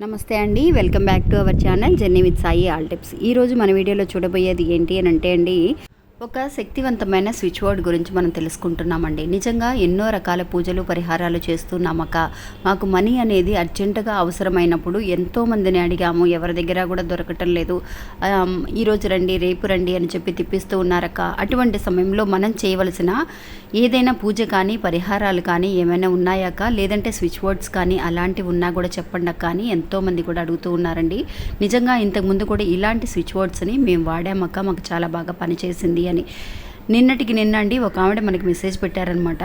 నమస్తే అండి welcome back to our channel journey with Sai all tips. ఈరోజు మన వీడియోలో చూడబోయేది ఏంటి అని అంటే అండి ఒక శక్తివంతమైన స్విచ్ బోర్డ్ గురించి మనం తెలుసుకుంటున్నామండి. నిజంగా ఎన్నో రకాల పూజలు పరిహారాలు చేస్తున్నామక్క మాకు మనీ అనేది అర్జెంటుగా అవసరమైనప్పుడు ఎంతో మందిని అడిగాము. ఎవరి దగ్గర కూడా దొరకటం లేదు. ఈరోజు రండి రేపు రండి అని చెప్పి తిప్పిస్తూ ఉన్నారక్క. అటువంటి సమయంలో మనం చేయవలసిన ఏదైనా పూజ కానీ పరిహారాలు కానీ ఏమైనా ఉన్నాయాక లేదంటే స్విచ్ బోర్డ్స్ కానీ అలాంటివి ఉన్నా కూడా చెప్పండి అక్క అని ఎంతోమంది కూడా అడుగుతూ ఉన్నారండి. నిజంగా ఇంతకుముందు కూడా ఇలాంటి స్విచ్ బోర్డ్స్ని మేము వాడామక్క. మాకు చాలా బాగా పనిచేసింది. అని. నిన్నటికి నిన్నండి ఒక ఆవిడ మనకి మెసేజ్ పెట్టారనమాట.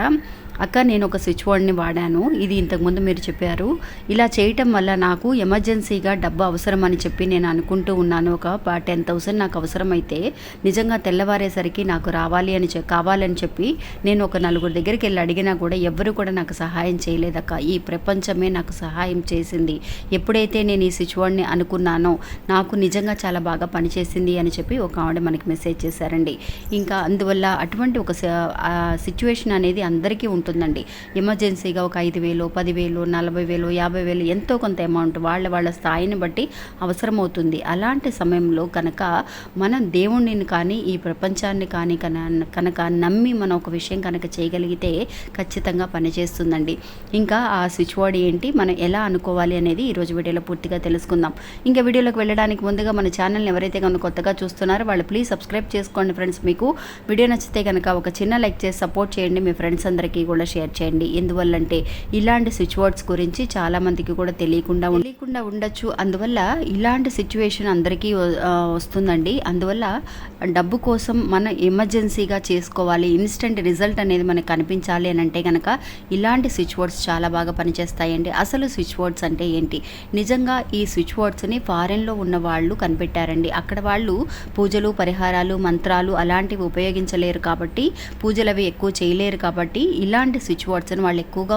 అక్క నేను ఒక స్విచ్ బోర్డ్ని వాడాను. ఇది ఇంతకుముందు మీరు చెప్పారు. ఇలా చేయటం వల్ల నాకు ఎమర్జెన్సీగా డబ్బు అవసరం అని చెప్పి నేను అనుకుంటూ ఉన్నాను ఒక టెన్ థౌసండ్ నాకు అవసరమైతే నిజంగా తెల్లవారేసరికి నాకు రావాలి అని కావాలని చెప్పి నేను ఒక నలుగురు దగ్గరికి వెళ్ళి అడిగినా కూడా ఎవ్వరు కూడా నాకు సహాయం చేయలేదక్క ఈ ప్రపంచమే నాకు సహాయం చేసింది. ఎప్పుడైతే నేను ఈ స్విచ్ బోర్డ్ని అనుకున్నానో నాకు నిజంగా చాలా బాగా పనిచేసింది అని చెప్పి ఒక ఆవిడ మనకి మెసేజ్ చేశారండి. ఇంకా అందువల్ల అటువంటి ఒక సిచ్యువేషన్ అనేది అందరికీ ఉంటుంది. ఉంటుందండి ఎమర్జెన్సీగా ఒక ఐదు వేలు పదివేలు నలభై వేలు యాభై వేలు ఎంతో కొంత అమౌంట్ వాళ్ళ వాళ్ళ స్థాయిని బట్టి అవసరమవుతుంది. అలాంటి సమయంలో కనుక మనం దేవుణ్ణిని కానీ ఈ ప్రపంచాన్ని కానీ కన- కనుక నమ్మి మనం ఒక విషయం కనుక చేయగలిగితే ఖచ్చితంగా పనిచేస్తుందండి. ఇంకా ఆ స్విచ్ బోర్డ్ ఏంటి మనం ఎలా అనుకోవాలి అనేది ఈరోజు వీడియోలో పూర్తిగా తెలుసుకుందాం. ఇంకా వీడియోలోకి వెళ్ళడానికి ముందుగా మన ఛానల్ని ఎవరైతే కనుక కొత్తగా చూస్తున్నారో వాళ్ళు ప్లీజ్ సబ్స్క్రైబ్ చేసుకోండి ఫ్రెండ్స్. మీకు వీడియో నచ్చితే కనుక ఒక చిన్న లైక్ చేసి సపోర్ట్ చేయండి. మీ ఫ్రెండ్స్ అందరికీ కూడా షేర్ చేయండి. ఎందువల్లంటే ఇలాంటి స్విచ్ బోర్డ్స్ గురించి చాలా మందికి కూడా తెలియకుండా తెలియకుండా ఉండొచ్చు. అందువల్ల ఇలాంటి సిచ్యువేషన్ అందరికీ వస్తుందండి. అందువల్ల డబ్బు కోసం మన ఎమర్జెన్సీగా చేసుకోవాలి. ఇన్స్టెంట్ రిజల్ట్ అనేది మనకు కనిపించాలి అని అంటే కనుక ఇలాంటి స్విచ్ బోర్డ్స్ చాలా బాగా పనిచేస్తాయండి. అసలు స్విచ్ బోర్డ్స్ అంటే ఏంటి? నిజంగా ఈ స్విచ్ బోర్డ్స్ని ఫారెన్లో ఉన్న వాళ్ళు కనిపెట్టారండి. అక్కడ వాళ్ళు పూజలు పరిహారాలు మంత్రాలు అలాంటివి ఉపయోగించలేరు కాబట్టి పూజలు అవి ఎక్కువ చేయలేరు కాబట్టి ఇలా ఇలాంటి స్విచ్ బోర్డ్స్ని వాళ్ళు ఎక్కువగా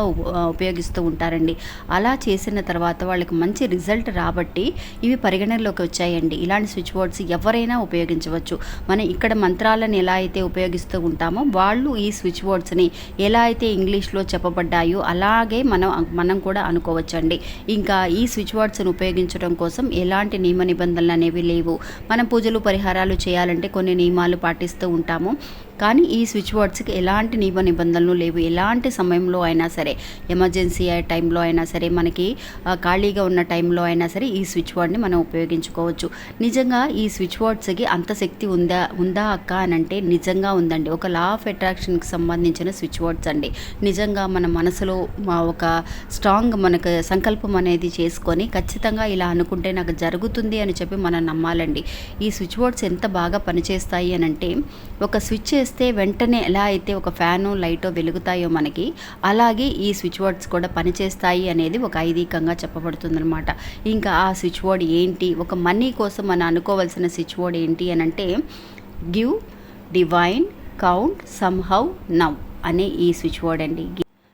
ఉపయోగిస్తూ ఉంటారండి. అలా చేసిన తర్వాత వాళ్ళకి మంచి రిజల్ట్ రాబట్టి ఇవి పరిగణనలోకి వచ్చాయండి. ఇలాంటి స్విచ్ బోర్డ్స్ ఎవరైనా ఉపయోగించవచ్చు. మనం ఇక్కడ మంత్రాలను ఎలా అయితే ఉపయోగిస్తూ ఉంటామో వాళ్ళు ఈ స్విచ్ బోర్డ్స్ని ఎలా అయితే ఇంగ్లీష్లో చెప్పబడ్డాయో అలాగే మనం మనం కూడా అనుకోవచ్చండి. ఇంకా ఈ స్విచ్ బోర్డ్స్ని ఉపయోగించడం కోసం ఎలాంటి నియమ నిబంధనలు అనేవి లేవు. మనం పూజలు పరిహారాలు చేయాలంటే కొన్ని నియమాలు పాటిస్తూ ఉంటాము. కానీ ఈ స్విచ్ బోర్డ్స్కి ఎలాంటి నియమ నిబంధనలు లేవు. ఎలాంటి సమయంలో అయినా సరే ఎమర్జెన్సీ అయ్యే టైంలో అయినా సరే మనకి ఖాళీగా ఉన్న టైంలో అయినా సరే ఈ స్విచ్ బోర్డ్ని మనం ఉపయోగించుకోవచ్చు. నిజంగా ఈ స్విచ్ బోర్డ్స్కి అంత శక్తి ఉందా ఉందా అక్క అని అంటే నిజంగా ఉందండి. ఒక లా ఆఫ్ అట్రాక్షన్కి సంబంధించిన స్విచ్ బోర్డ్స్ అండి. నిజంగా మన మనసులో మా ఒక స్ట్రాంగ్ మనకు సంకల్పం అనేది చేసుకొని ఖచ్చితంగా ఇలా అనుకుంటే నాకు జరుగుతుంది అని చెప్పి మనం నమ్మాలండి. ఈ స్విచ్ బోర్డ్స్ ఎంత బాగా పనిచేస్తాయి అని అంటే ఒక స్విచ్ చేస్తే వెంటనే ఎలా అయితే ఒక ఫ్యాను లైటో వెలుగుతాయో మనకి అలాగే ఈ స్విచ్ బోర్డ్స్ కూడా పనిచేస్తాయి అనేది ఒక ఐదీకంగా చెప్పబడుతుందనమాట ఇంకా ఆ స్విచ్ బోర్డ్ ఏంటి ఒక మనీ కోసం మనం అనుకోవాల్సిన స్విచ్ బోర్డ్ ఏంటి అని అంటే గివ్ డివైన్ కౌంట్ సమ్హౌ నవ్ అనే ఈ స్విచ్ బోర్డ్ అండి.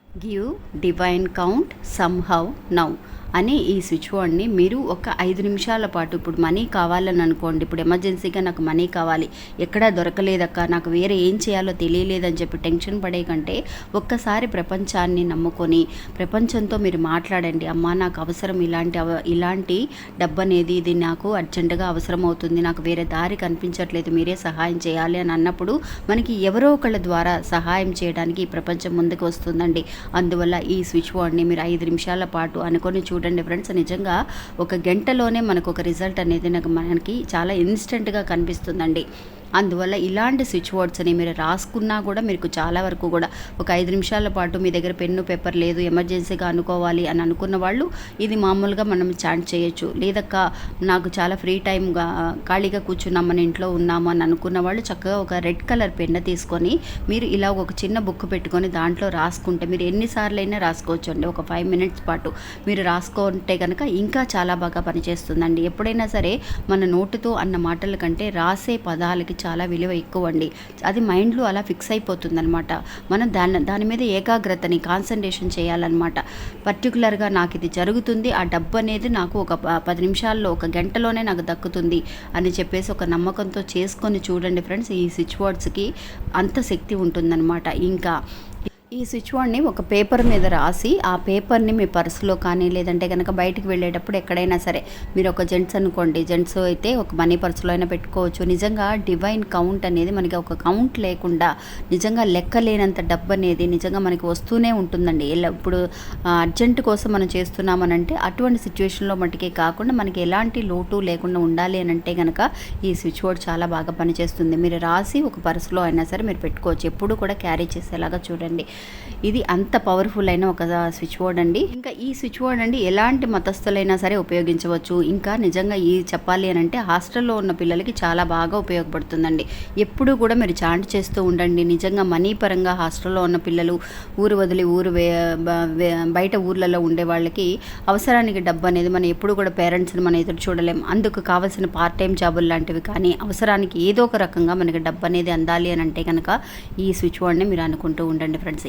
గివ్ డివైన్ కౌంట్ సమ్హౌ నవ్ అని ఈ స్విచ్ బోర్డ్ని మీరు ఒక ఐదు నిమిషాల పాటు ఇప్పుడు మనీ కావాలని అనుకోండి. ఇప్పుడు ఎమర్జెన్సీగా నాకు మనీ కావాలి. ఎక్కడా దొరకలేదక్క. నాకు వేరే ఏం చేయాలో తెలియలేదని చెప్పి టెన్షన్ పడే కంటే ఒక్కసారి ప్రపంచాన్ని నమ్ముకొని ప్రపంచంతో మీరు మాట్లాడండి. అమ్మా నాకు అవసరం ఇలాంటి అవ- ఇలాంటి డబ్బు అనేది ఇది నాకు అర్జెంటుగా అవసరం అవుతుంది నాకు వేరే దారి కనిపించట్లేదు. మీరే సహాయం చేయాలి అని అన్నప్పుడు మనకి ఎవరో ఒకళ్ళ ద్వారా సహాయం చేయడానికి ఈ ప్రపంచం ముందుకు వస్తుందండి. అందువల్ల ఈ స్విచ్ బోర్డ్ని మీరు ఐదు నిమిషాల పాటు అనుకొని చూడండి. ఫ్రెండ్స్ నిజంగా ఒక గంటలోనే మనకు ఒక రిజల్ట్ అనేది నాకు మనకి చాలా ఇన్స్టెంట్గా కనిపిస్తుందండి. అందువల్ల ఇలాంటి స్విచ్ బోర్డ్స్ని మీరు రాసుకున్నా కూడా మీకు చాలా వరకు కూడా ఒక ఐదు నిమిషాల పాటు మీ దగ్గర పెన్ను పేపర్ లేదు ఎమర్జెన్సీగా అనుకోవాలి అని అనుకున్న వాళ్ళు ఇది మామూలుగా మనం చాట్ చేయొచ్చు. లేదక్క నాకు చాలా ఫ్రీ టైంగా ఖాళీగా కూర్చున్నాం మన ఇంట్లో ఉన్నాము అని అనుకున్న వాళ్ళు చక్కగా ఒక రెడ్ కలర్ పెన్ను తీసుకొని మీరు ఇలా ఒక చిన్న బుక్ పెట్టుకొని దాంట్లో రాసుకుంటే మీరు ఎన్నిసార్లైనా రాసుకోవచ్చు అండి ఒక ఫైవ్ మినిట్స్ పాటు మీరు రాసుకుంటే కనుక ఇంకా చాలా బాగా పనిచేస్తుందండి. ఎప్పుడైనా సరే మన నోటుతో అన్న మాటల కంటే రాసే పదాలకి చాలా విలువ ఎక్కువ అండి అది మైండ్లో అలా ఫిక్స్ అయిపోతుందనమాట మనం దాని దాని మీద ఏకాగ్రతని కాన్సన్ట్రేషన్ చేయాలన్నమాట. పర్టికులర్గా నాకు ఇది జరుగుతుంది ఆ డబ్బు అనేది నాకు ఒక ప- పది నిమిషాల్లో ఒక గంటలోనే నాకు దక్కుతుంది అని చెప్పేసి ఒక నమ్మకంతో చేసుకొని చూడండి ఫ్రెండ్స్ ఈ స్విచ్ బోర్డ్స్కి అంత శక్తి ఉంటుందన్నమాట. ఇంకా ఈ స్విచ్ బోర్డ్ని ఒక పేపర్ మీద రాసి ఆ పేపర్ని మీ పర్సులో కానీ లేదంటే కనుక బయటికి వెళ్ళేటప్పుడు ఎక్కడైనా సరే మీరు ఒక జెంట్స్ అనుకోండి జెంట్స్ అయితే ఒక మనీ పర్సులో అయినా పెట్టుకోవచ్చు. నిజంగా డివైన్ కౌంట్ అనేది మనకి ఒక కౌంట్ లేకుండా నిజంగా లెక్క లేనంత డబ్బు అనేది నిజంగా మనకి వస్తూనే ఉంటుందండి. ఇప్పుడు అర్జెంట్ కోసం మనం చేస్తున్నామనంటే అటువంటి సిచ్యువేషన్లో మటుకే కాకుండా మనకి ఎలాంటి లోటు లేకుండా ఉండాలి అని అంటే కనుక ఈ స్విచ్ బోర్డ్ చాలా బాగా పనిచేస్తుంది. మీరు రాసి ఒక పర్సులో అయినా సరే మీరు పెట్టుకోవచ్చు. ఎప్పుడు కూడా క్యారీ చేసేలాగా చూడండి. ఇది అంత పవర్ఫుల్ అయిన ఒక స్విచ్ బోర్డ్ అండి. ఇంకా ఈ స్విచ్ బోర్డ్ అండి ఎలాంటి మతస్థులైనా సరే ఉపయోగించవచ్చు. ఇంకా నిజంగా ఈ చెప్పాలి అని అంటే హాస్టల్లో ఉన్న పిల్లలకి చాలా బాగా ఉపయోగపడుతుందండి. ఎప్పుడు కూడా మీరు చాంట్ చేస్తూ ఉండండి. నిజంగా మనీ పరంగా హాస్టల్లో ఉన్న పిల్లలు ఊరు వదిలి ఊరు బయట ఊర్లలో ఉండే వాళ్ళకి అవసరానికి డబ్బు అనేది మనం ఎప్పుడు కూడా పేరెంట్స్ని మనం ఎదురు చూడలేం. అందుకు కావాల్సిన పార్ట్ టైం జాబులు లాంటివి కానీ అవసరానికి ఏదో ఒక రకంగా మనకి డబ్బు అనేది అందాలి అని అంటే కనుక ఈ స్విచ్ బోర్డ్ని మీరు అనుకుంటూ ఉండండి ఫ్రెండ్స్